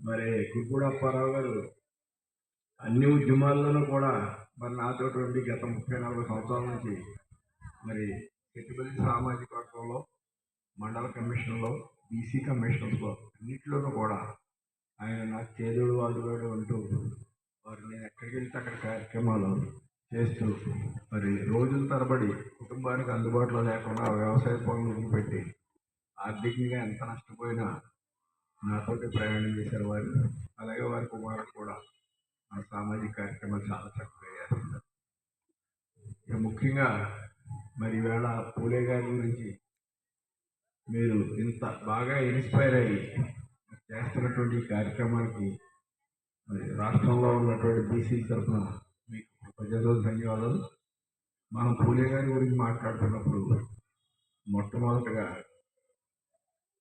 మరి కుర్పూడి అప్పారావు గారు అన్ని ఉద్యమాల్లోనూ కూడా మరి నాతో ఉండి గత ముప్పై నాలుగు సంవత్సరాల నుంచి మరి పెట్టుబడి సామాజిక వర్గంలో మండల కమిషన్లో బీసీ కమిషన్స్లో అన్నింటిలోనూ కూడా ఆయన నాకు చేదుడు వాదుగాడు అంటూ వారు నేను ఎక్కడికి వెళ్తే అక్కడ కార్యక్రమాలు చేస్తూ మరి రోజుల తరబడి కుటుంబానికి అందుబాటులో లేకుండా వ్యవసాయ పనులు పెట్టి ఆర్థికంగా ఎంత నష్టపోయినా నాతోటి ప్రయాణం చేశారు వారు. అలాగే వారి కుమారుడు కూడా మన సామాజిక కార్యక్రమాలు చాలా చక్కగా చేస్తారు ఇక ముఖ్యంగా మరి ఈవేళ పూలే గారి గురించి మీరు ఇంత బాగా ఇన్స్పైర్ అయ్యి చేస్తున్నటువంటి కార్యక్రమానికి మరి రాష్ట్రంలో ఉన్నటువంటి బీసీ తరఫున మీకు ప్రజలు ధన్యవాదాలు. మనం పూలే గారి గురించి మాట్లాడుతున్నప్పుడు మొట్టమొదటగా